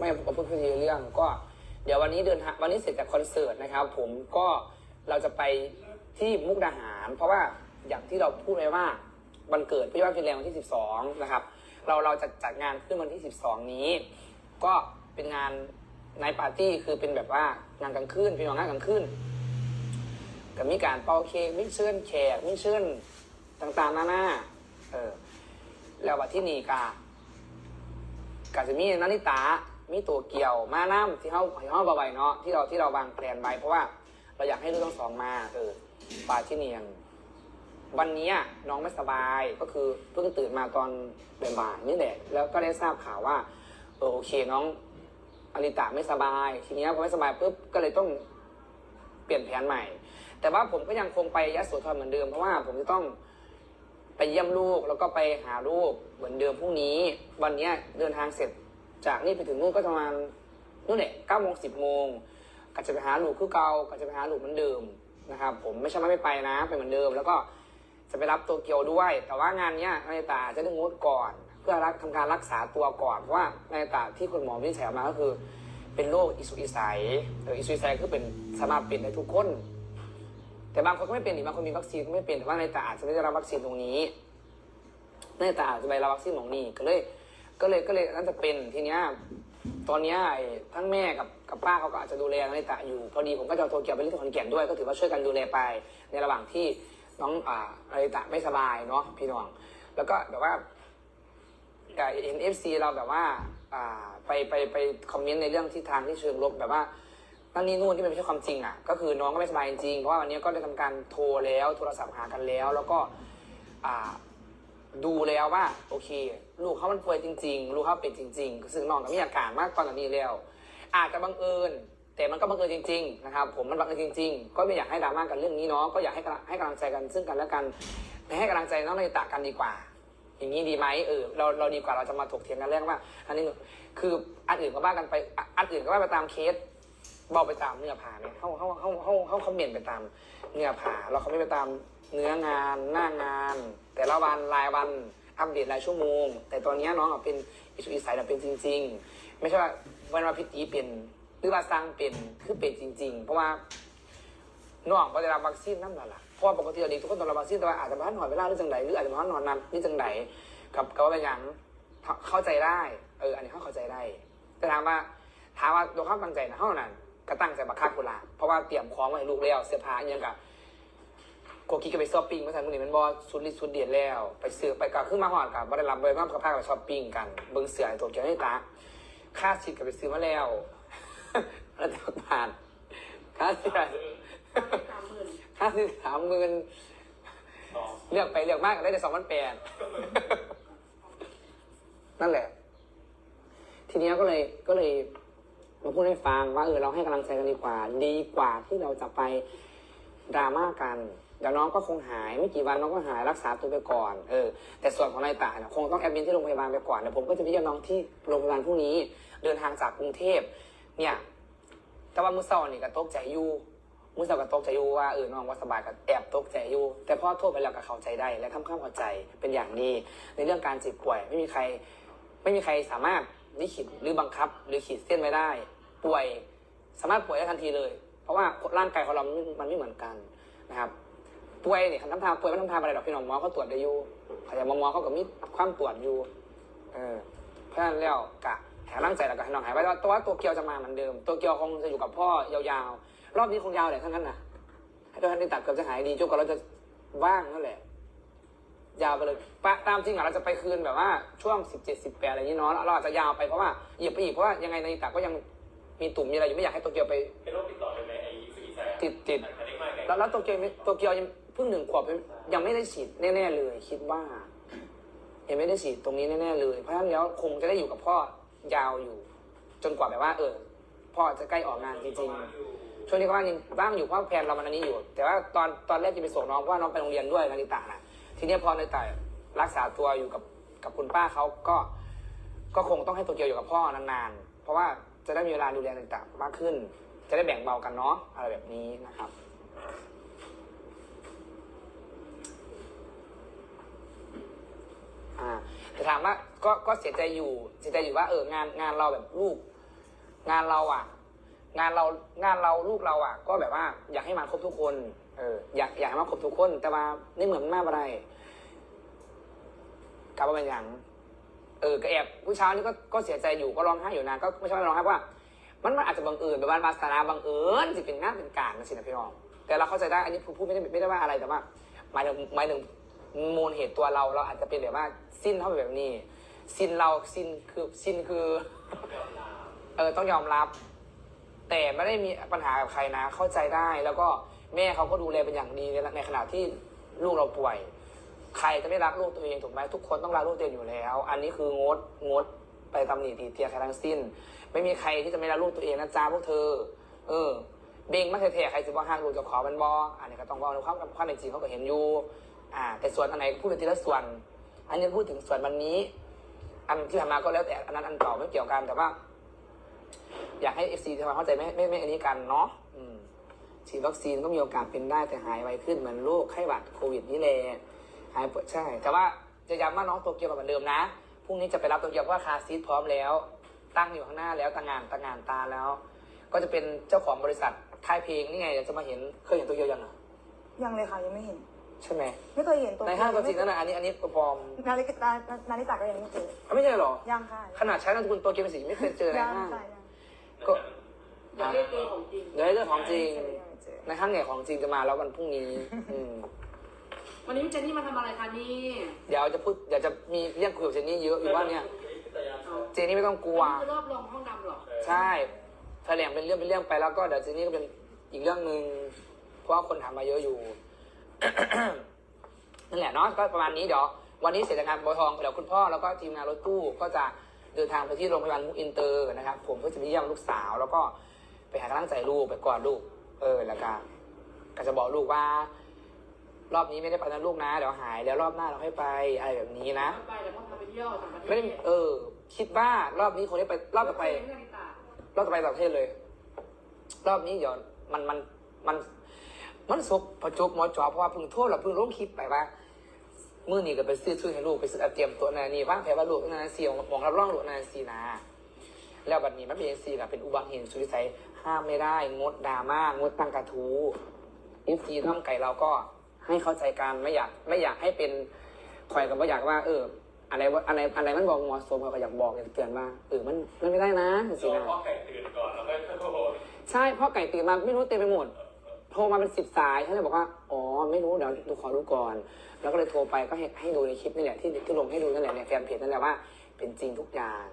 ไม่พูดพูดทีละเรื่องก็ เดี๋ยววันนี้เดินทางวันนี้เสร็จจากคอนเสิร์ตนะครับ ผมก็เราจะไปที่มุกดาหาร เพราะว่าอย่างที่เราพูดไว้ว่าวันเกิดพี่ว่าฟินแลนด์วันที่ 12 นะครับ เราเราจะจัดงานขึ้นวันที่ 12 นี้ ก็เป็นงานไนปาร์ตี้คือเป็นแบบว่างานกลางคืนพี่น้องงานกลางคืนก็มีการเป่าเค้กมีเชิญแขกมีเชิญต่างๆนานาเออแล้ววันที่นี่กาก็จะมีนานิตา มีตัวเกี่ยวมาน้ำที่เขาที่เขาบาไว้เนาะที่เราที่เราวางแผนไว้เพราะว่าเราอยากให้ลูกทั้งสองมาเออปาที่เนียนวันนี้น้องไม่สบายก็คือเพิ่งตื่นมาตอนบ่ายๆนี่แหละแล้วก็ได้ทราบข่าวว่าเออโอเคน้องอลิตาไม่สบาย ทีนี้พอไม่สบายปุ๊บก็เลยต้องเปลี่ยนแผนใหม่ แต่ว่าผมก็ยังคงไปยะโสธรเหมือนเดิมเพราะว่าผมจะต้องไปเยี่ยมลูกแล้วก็ไปหาลูกเหมือนเดิมพรุ่งนี้ วันนี้เดินทางเสร็จ จากนี่ไปถึงนู่นก็ประมาณนู่นแหละเก้าโมงสิบโมงก็จะไปหาลูกคือเก่าก็จะไปหาลูกเหมือนเดิมนะครับ ผมไม่ใช่ว่าไม่ไปนะไปเหมือนเดิม แล้วก็จะไปรับโตเกียวด้วย แต่ว่างานเนี้ยนายตาจะต้องงดก่อน เพื่อรักทำการรักษาตัวก่อนเพราะว่านายตาที่คุณหมอวินิจฉัยออกมาก็คือ เป็นโรคอิสุอิสัยเอออิสุอิสัยคือเป็นสามารถเป็นได้ทุกคน แต่บางคนก็ไม่เป็นอีกบางคนมีวัคซีนก็ไม่เป็นแต่ว่านายตาอาจจะไม่ได้รับวัคซีนตรงนี้นายตาอาจจะไปรับวัคซีนของนี่ก็เลย ก็เลยก็เลยน่าจะเป็นทีเนี้ยตอนเนี้ยไอ้ทั้งแม่กับกับป้าเขาก็อาจจะดูแลนาริตะอยู่ พอดีผมก็จะเอาโทรเกียวไปเล่นที่ขอนแก่นด้วยก็ถือว่าช่วยกันดูแลไป ในระหว่างที่น้องอ่านาริตะไม่สบายเนาะพี่น้อง แล้วก็แบบว่าเห็นเอฟซีเราแบบว่าอ่าไปไปไปคอมเมนต์ในเรื่องที่ทางที่เชิงลบแบบว่านั่นนี่นู่นที่มันไม่ใช่ความจริงอะก็คือน้องก็ไม่สบายจริงเพราะว่าวันนี้ก็ได้ทำการโทรแล้วโทรศัพท์หากันแล้ว แล้วก็อ่า ดูแล้วว่า โอเค ลูกเขามันป่วยจริง ๆ ลูกเขาเป็นจริง ๆ ซึ่งน้องก็มีอาการมากตอนนี้แล้ว อาจจะบังเอิญ แต่มันก็บังเอิญจริง ๆ นะครับ ผมมันบังเอิญจริง ๆ ก็ไม่อยากให้ดราม่ากันเรื่องนี้เนาะก็อยากให้ให้กำลังใจกันซึ่งกันและกันไปให้กำลังใจน้องในตากันดีกว่า อย่างนี้ดีไหมเออเราเราดีกว่าเราจะมาถกเถียงกันเรื่องว่า อันนี้คืออันอื่นก็ว่ากันไปอันอื่นก็ว่าไปตามเคสบอกไปตามเนื้อผาเนี่ยเขาเขาเขาเขาเขาเขาเมนไปตามเนื้อผาเราเขาไม่ไปตาม เนื้องานหน้างาน แต่ละวันรายวันอัปเดตรายชั่วโมง แต่ตอนนี้น้องเป็นอิสุอิสัยเป็นจริง ๆ ไม่ใช่ว่าวันมาพิธีเป็นหรือว่าสร้างเป็นคือเป็นจริง ๆ เพราะว่าน้องก็ได้รับวัคซีนนั่นแหละล่ะเพราะว่าปกติเราดีทุกคนต้องรับวัคซีนแต่ว่าอาจจะมาหน่อยเวลาหรือจังไดหรืออาจจะมาหน่อยนานหรือจังไดกับกับว่าเป็นอย่างเข้าใจได้เอออันนี้เขาเข้าใจได้แต่ถามว่าถามว่าตัวข้ามตั้งใจนะเท่านั้นก็ตั้งใจบักคักกุลาเพราะว่าเตรียมของไว้ลูกแล้วเสื้อผ้าอหยังกับ กกี้ก็ไปช้อปปิ้งเมื่อสักครู่นี้มันบอสุดฤทธิ์สุดเดียดแล้ว ไปซื้อไปกับขึ้นมาหอดกับบริลัมเบอร์ก็กับพาไปช้อปปิ้งกันเบิ้งเสือตัวเกียวให้ตาค่าชิดก็ไปซื้อมาแล้วแล้วจะผ่านค่าเสือสามหมื่นค่าซื้อสามหมื่นเลือกไปเลือกมากก็ได้แต่สองพันแปดนั่นแหละ ทีนี้ก็เลยก็เลยมาพูดให้ฟังว่าเออเราให้กำลังใจกันดีกว่า ดีกว่าที่เราจะไปดราม่ากัน เดี๋ยวน้องก็คงหายไม่กี่วันน้องก็หายรักษาตัวไปก่อนเออแต่ส่วนของนายตาเนี่ยคงต้องแอดมินที่โรงพยาบาลไปก่อนเดี๋ยวผมก็จะไปเยี่ยมน้องที่โรงพยาบาลพรุ่งนี้ เดินทางจากกรุงเทพเนี่ยแต่ว่ามือเศร้านี่ก็ตกใจอยู่มือเศร้าก็ตกใจอยู่ว่าเออน้องว่าสบายก็แอบตกใจอยู่แต่พ่อโทษไปแล้วก็เข้าใจได้ และทำความเข้าใจเป็นอย่างดี ในเรื่องการเจ็บป่วย ไม่มีใครไม่มีใครสามารถลิขิตหรือบังคับ หรือขีดเส้นไว้ได้ ป่วยสามารถป่วยได้ทันทีเลย เพราะว่าร่างกายของเรามันมันไม่เหมือนกันนะครับ ป่วยเนี่ยคันทำทางป่วยไม่ทำทางอะไรหรอกพี่น้องหมอเขาตรวจได้อยู่ขยันหมอเขาก็มีความตรวจอยู่ เออ เพราะฉะนั้นแล้วกะแหร่างใจแล้วก็ให้น้องหายไปว่าตัวตัวเกียวจะมาเหมือนเดิม ตัวเกียวคงจะอยู่กับพ่อยาวๆ รอบนี้คงยาวเลยทั้งนั้นนะให้ตัวท่านได้ตัดเกือบจะหายดีจนกว่าเราจะว่างนั่นแหละ ยาวไปเลยปะตามจริงอะเราจะไปคืนแบบว่าช่วงสิบเจ็ดสิบแปดอะไรอย่างนี้เนาะเราอาจจะยาวไปเพราะว่าเหยียบไปอีกเพราะว่ายังไงในตักก็ยังมีตุ่มมีอะไรอยู่ไม่อยากให้ตัวเกียวไปเป็นโรคติดต่อได้ไหมไอ้ฟีแซ่ติดติดอันนี้มากไงแล้วแล้วตัวเกียวไม่ตัวเกียวยังเพิ่งหนึ่งขวบยังไม่ได้ฉีดแน่ ๆ เลย คิดว่ายังไม่ได้ฉีดตรงนี้แน่ๆเลย เพราะฉะนั้นแล้วคงจะได้อยู่กับพ่อยาวอยู่ จนกว่าแบบว่า เออ พ่อจะใกล้ออกงานจริงๆช่วงนี้ก็ว่างว่างอยู่เพราะแพนเรามันอันนี้อยู่ แต่ว่าตอนตอนแรกจะไปส่งน้องเพราะว่าน้องไปโรงเรียนด้วยนาริตาน่ะทีนี้พอนาริตารักษาตัวอยู่กับกับคุณป้าเขาก็ ก็คงต้องให้ตัวเกียวอยู่กับพ่อนานๆเพราะว่าจะได้มีเวลาดูแลนาริตามากขึ้น จะได้แบ่งเบากันเนาะอะไรแบบนี้นะครับ อ่าแต่ถามว่าก็ก็เสียใจอยู่เสียใจอยู่ว่าเอองานงานเราแบบลูก งานเราอะ งานเรางานเราลูกเราอะ ก็แบบว่าอยากให้มาครบทุกคน เอออยากอยากให้มาครบทุกคน แต่ว่าในเหมือนมากอะไรกลับมาเป็นอย่างเออก็แอบผู้เช้านี่ก็ก็เสียใจอยู่ก็ร้องไห้อยู่นะก็ไม่ใช่ว่าร้องไห้เพราะว่ามันมันอาจจะบังเอิญแบบว่ามาสาราบังเอิญสิเป็นงานเป็นการนะสินะพี่น้องแต่เราเข้าใจได้อันนี้พูดไม่ได้ไม่ได้ว่าอะไรแต่ว่าหมายถึงหมายถึง มูลเหตุตัวเราเราอาจจะเป็นแบบว่าสิ้นเท่าแบบนี้ สิ้นเราสิ้นคือสิ้นคือเออต้องยอมรับ แต่ไม่ได้มีปัญหากับใครนะ เข้าใจได้แล้วก็แม่เขาก็ดูแลเป็นอย่างดีในในขณะที่ลูกเราป่วย ใครจะไม่รักลูกตัวเองถูกไหมทุกคนต้องรักลูกตัวเองอยู่แล้ว อันนี้คืองดงดไปตำหนิตีเตียใครทั้งสิ้น ไม่มีใครที่จะไม่รักลูกตัวเองนะจ๊ะพวกเธอ เออเบงมาแท้ๆใครสิบ่ห้างลูกจะขอมันบออันนี้ก็ต้องบอกในความความเป็นจริงเขาก็เห็นอยู่ อ่า แต่ส่วนอันไหนพูดเป็นทีละส่วน อันนี้พูดถึงส่วนวันนี้ อันที่ผ่านมาก็แล้วแต่อันนั้นอันเก่าไม่เกี่ยวกันแต่ว่า อยากให้เอฟซีทำความเข้าใจไม่ไม่ไม่อันนี้กันเนาะฉีดวัคซีนก็มีโอกาสเป็นได้แต่หายไวขึ้นเหมือนโรคไข้หวัดโควิดนี่แหละหายปวดใช่ แต่ว่าจะย้ำว่าน้องโตเกียวเหมือนเดิมนะพรุ่งนี้จะไปรับโตเกียวเพราะว่าคาซีทพร้อมแล้ว ตั้งอยู่ข้างหน้าแล้วตั้งงานตั้งงานตาแล้ว ก็จะเป็นเจ้าของบริษัทค่ายเพลงนี่ไงเดี๋ยวจะมาเห็นเคยเห็นโตเกียวยังอะยังเลยค่ะยังไม่เห็น ใช่ไหมไม่เคยเห็นตัวในห้างตัวจริงนั่นนะอันนี้อันนี้ปลอมนาฬิกานาฬิกาก็ยังไม่เจอไม่ใช่หรอ ยังค่ะขนาดใช้นามสกุลโตเกียวเป็นสีไม่เคยเจอในยังห้างค่ะยังก็อยากได้เจอของจริงเดี๋ยวให้เรื่องของจริงไม่เจอยังไม่เจอในห้างใหญ่ของจริงจะมาแล้ววันพรุ่งนี้อืมวันนี้พี่เจนนี่มาทำอะไรคะนี่เดี๋ยวจะพูดเดี๋ยวจะมีเรื่องคุยกับเจนนี่เยอะอยู่ว่าเนี่ยเจนนี่ไม่ต้องกลัว อันนี้คือรอบรองห้องดำเหรอใช่แถลงเป็นเรื่องเป็นเรื่องไปแล้วก็เดี๋ยวเจนนี่ก็เป็นอีกเรื่องหนึ่งเพราะว่าคนถามมาเยอะอยู่ นั่นแหละเนาะก็ประมาณนี้เดี๋ยววันนี้เสร็จจากงานบอยทองเดี๋ยวคุณพ่อแล้วก็ทีมงานรถตู้ก็จะเดินทางไปที่โรงพยาบาลมุกอินเตอร์นะครับ ผมก็จะไปเยี่ยมลูกสาว แล้วก็ไปหากำลังใจลูกไปกอดลูก เออแล้วก็ก็จะบอกลูกว่า รอบนี้ไม่ได้ไปนะลูกนะเดี๋ยวหายแล้วรอบหน้าเราให้ไปอะไรแบบนี้นะไปเดี๋ยวพ่อพาไปเที่ยวต่างประเทศไม่ได้เออ คิดว่ารอบนี้คงได้ไปรอบต่อไปม่ด้ตารอบต่อไปต่างประเทศเลย รอบนี้เดี๋ยวมันมันมัน มันสุกพอจบหมอจอเพราะว่าเพิ่งโทษเราเพิ่งลงคลิปไปว่ามื่อนี้ก็ไปซื้อช่วยให้ลูกไปซื้อเตรียมตัวนานี่ว่างแผนว่าลูกนาซีมองรับรองลูกนาซีนา แล้วบัดนี้มันเป็นซีกับเป็นอุบัติเหตุสุดวิสัยห้ามไม่ได้ งดดราม่างดตั้งกระทู้อินซีน้ำไก่เราก็ให้เข้าใจกันไม่อยากไม่อยากให้เป็นคอยกับว่าอยากว่า เออ อะไรว่าอะไรอะไรมันบอกเหมาะสมเขาก็อยากบอกอยากเตือนว่าเออมันมันไม่ได้นะรสิอนะพ่อไก่ตื่นก่อนแล้วก็โทรใช่พ่อไก่ตื่นมาไม่รู้เต็มไปหมด โทรมาเป็นสิบสายฉันเลยบอกว่า อ๋อ ไม่รู้ เดี๋ยวดูขอดูก่อน แล้วก็เลยโทรไปก็ให้ให้ดูในคลิปนี่แหละที่ที่ลงให้ดูนั่นแหละในแฟนเพจนั่นแหละว่า เป็นจริงทุกอย่าง